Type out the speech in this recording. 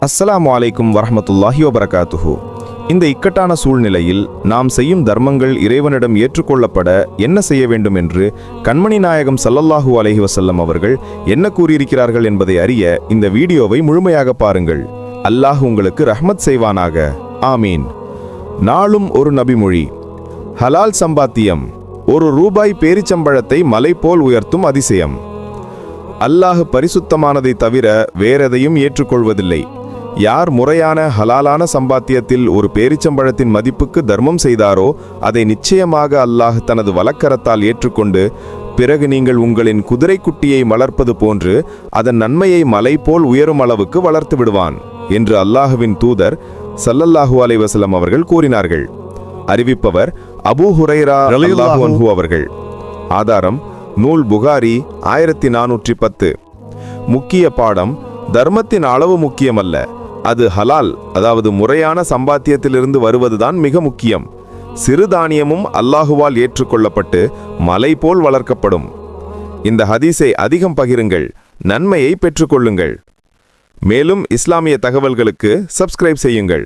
அஸ்ஸலாமு அலைக்கும் வரமத்துல்லாஹி வபரகாத்துஹு. இந்த இக்கட்டான சூழ்நிலையில் நாம் செய்யும் தர்மங்கள் இறைவனிடம் ஏற்றுக்கொள்ளப்பட என்ன செய்ய வேண்டும் என்று கண்மணி நாயகம் சல்லல்லாஹு அலஹி வசல்லம் அவர்கள் என்ன கூறியிருக்கிறார்கள் என்பதை அறிய இந்த வீடியோவை முழுமையாக பாருங்கள். அல்லாஹ் உங்களுக்கு ரஹ்மத் செய்வானாக. ஆமீன். நாளும் ஒரு நபிமொழி. ஹலால் சம்பாத்தியம். ஒரு ரூபாய் பேரிச்சம்பழத்தை மலை போல் உயர்த்தும் அதிசயம். அல்லாஹ் பரிசுத்தமானதை தவிர வேறெதையும் ஏற்றுக்கொள்வதில்லை. யார் முறையான ஹலாலான சம்பாத்தியத்தில் ஒரு பேரிச்சம்பழத்தின் மதிப்புக்கு தர்மம் செய்தாரோ அதை நிச்சயமாக அல்லாஹ் தனது வலக்கரத்தால் ஏற்றுக்கொண்டு பிறகு நீங்கள் உங்களின் குதிரைக்குட்டியை வளர்ப்பது போன்று அதன் நன்மையை மலை போல் உயரும் அளவுக்கு வளர்த்து விடுவான் என்று அல்லாஹுவின் தூதர் சல்லல்லாஹு அலைஹி வஸல்லம் அவர்கள் கூறினார்கள். அறிவிப்பவர் அபூ ஹுரைரா அவர்கள். ஆதாரம் நூல் புகாரி ஆயிரத்தி நானூற்றி பத்து. முக்கிய பாடம் தர்மத்தின் அளவு முக்கியமல்ல. அது ஹலால் அதாவது முறையான சம்பாத்தியத்திலிருந்து வருவதுதான் மிக முக்கியம். சிறுதானியமும் அல்லாஹுவால் ஏற்றுக்கொள்ளப்பட்டு மலை போல் வளர்க்கப்படும். இந்த ஹதீஸை அதிகம் பகிருங்கள் நன்மையை பெற்றுக்கொள்ளுங்கள். மேலும் இஸ்லாமிய தகவல்களுக்கு சப்ஸ்கிரைப் செய்யுங்கள்.